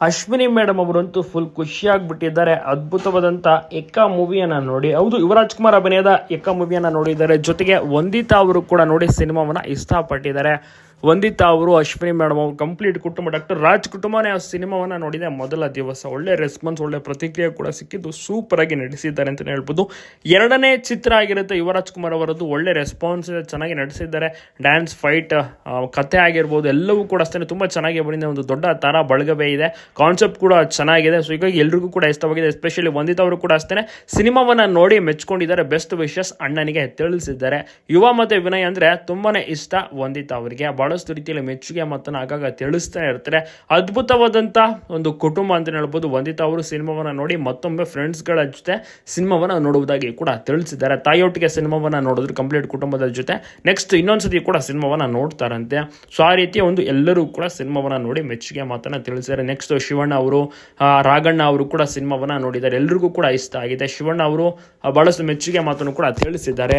Ashwini madam ಅವರಂತೂ full ಖುಷಿಯಾಗ್ಬಿಟ್ಟಿದ್ದಾರೆ. ಅದ್ಭುತವಾದಂಥ ಎಕ್ಕ ಮೂವಿಯನ್ನ ನೋಡಿ. ಹೌದು, ಯುವರಾಜ್ ಕುಮಾರ್ ಅಭಿನಯದ ಎಕ್ಕ ಮೂವಿಯನ್ನ ನೋಡಿದ್ದಾರೆ. ಜೊತೆಗೆ ವಂದಿತಾ ಅವರು ಕೂಡ ನೋಡಿ ಸಿನಿಮಾವನ್ನ ಇಷ್ಟಪಟ್ಟಿದ್ದಾರೆ. ವಂದಿತಾ ಅವರು, ಅಶ್ವಿನಿ ಮೇಡಮ್ ಅವರು, ಕಂಪ್ಲೀಟ್ ಕುಟುಂಬ. ಡಾಕ್ಟರ್ ರಾಜ್ ಕುಟುಂಬನೇ ಆ ಸಿನಿಮಾವನ್ನ ನೋಡಿದೆ. ಮೊದಲ ದಿವಸ ಒಳ್ಳೆ ರೆಸ್ಪಾನ್ಸ್ ಒಳ್ಳೆ ಪ್ರತಿಕ್ರಿಯೆ ಕೂಡ ಸಿಕ್ಕಿದ್ದು. ಸೂಪರ್ ಆಗಿ ನಡೆಸಿದ್ದಾರೆ ಅಂತಲೇ ಹೇಳ್ಬೋದು. ಎರಡನೇ ಚಿತ್ರ ಆಗಿರುತ್ತೆ ಯುವರಾಜ್ ಕುಮಾರ್ ಅವರದ್ದು. ಒಳ್ಳೆ ರೆಸ್ಪಾನ್ಸ್ ಚೆನ್ನಾಗಿ ನಡೆಸಿದ್ದಾರೆ ಡ್ಯಾನ್ಸ್ ಫೈಟ್ ಕತೆ ಆಗಿರ್ಬೋದು, ಎಲ್ಲವೂ ಕೂಡ ಅಷ್ಟೇ. ತುಂಬ ಚೆನ್ನಾಗಿ ಬಂದಿದೆ. ಒಂದು ದೊಡ್ಡ ತಾರಾ ಬಳಗವೇ ಇದೆ. ಕಾನ್ಸೆಪ್ಟ್ ಕೂಡ ಚೆನ್ನಾಗಿದೆ. ಸೊ ಹೀಗಾಗಿ ಎಲ್ರಿಗೂ ಕೂಡ ಇಷ್ಟವಾಗಿದೆ. ಎಸ್ಪೆಷಲಿ ವಂದಿತಾ ಅವರು ಕೂಡ ಅಷ್ಟೇ ಸಿನಿಮಾವನ್ನ ನೋಡಿ ಮೆಚ್ಕೊಂಡಿದ್ದಾರೆ. ಬೆಸ್ಟ್ ವಿಶಸ್ ಅಣ್ಣನಿಗೆ ತಿಳಿಸಿದ್ದಾರೆ. ಯುವ ಮತ್ತು ವಿನಯ್ ಅಂದ್ರೆ ತುಂಬಾನೇ ಇಷ್ಟ ವಂದಿತಾ ಅವರಿಗೆ. ಬಹಳಷ್ಟು ರೀತಿಯಲ್ಲಿ ಮೆಚ್ಚುಗೆ ಮಾತನ್ನು ಆಗಾಗ ತಿಳಿಸ್ತಾ ಇರ್ತಾರೆ. ಅದ್ಭುತವಾದಂಥ ಒಂದು ಕುಟುಂಬ ಅಂತ ಹೇಳ್ಬೋದು. ವಂದಿತಾ ಅವರು ಸಿನಿಮಾವನ್ನ ನೋಡಿ ಮತ್ತೊಮ್ಮೆ ಫ್ರೆಂಡ್ಸ್ಗಳ ಜೊತೆ ಸಿನಿಮಾವನ್ನ ನೋಡುವುದಾಗಿ ಕೂಡ ತಿಳಿಸಿದ್ದಾರೆ. ತಾಯಿಯೊಟ್ಟಿಗೆ ಸಿನಿಮಾವನ್ನ ನೋಡಿದ್ರು, ಕಂಪ್ಲೀಟ್ ಕುಟುಂಬದ ಜೊತೆ. ನೆಕ್ಸ್ಟ್ ಇನ್ನೊಂದ್ಸತಿ ಕೂಡ ಸಿನಿಮಾವನ್ನ ನೋಡ್ತಾರಂತೆ. ಸೊ ಆ ರೀತಿಯ ಒಂದು ಎಲ್ಲರೂ ಕೂಡ ಸಿನಿಮಾವನ್ನ ನೋಡಿ ಮೆಚ್ಚುಗೆ ಮಾತನ್ನು ತಿಳಿಸಿದ್ದಾರೆ. ನೆಕ್ಸ್ಟ್ ಶಿವಣ್ಣ ಅವರು ರಾಗಣ್ಣ ಅವರು ಕೂಡ ಸಿನಿಮಾವನ್ನ ನೋಡಿದ್ದಾರೆ. ಎಲ್ರಿಗೂ ಕೂಡ ಇಷ್ಟ ಆಗಿದೆ. ಶಿವಣ್ಣ ಅವರು ಬಹಳಷ್ಟು ಮೆಚ್ಚುಗೆ ಮಾತನ್ನು ಕೂಡ ತಿಳಿಸಿದ್ದಾರೆ.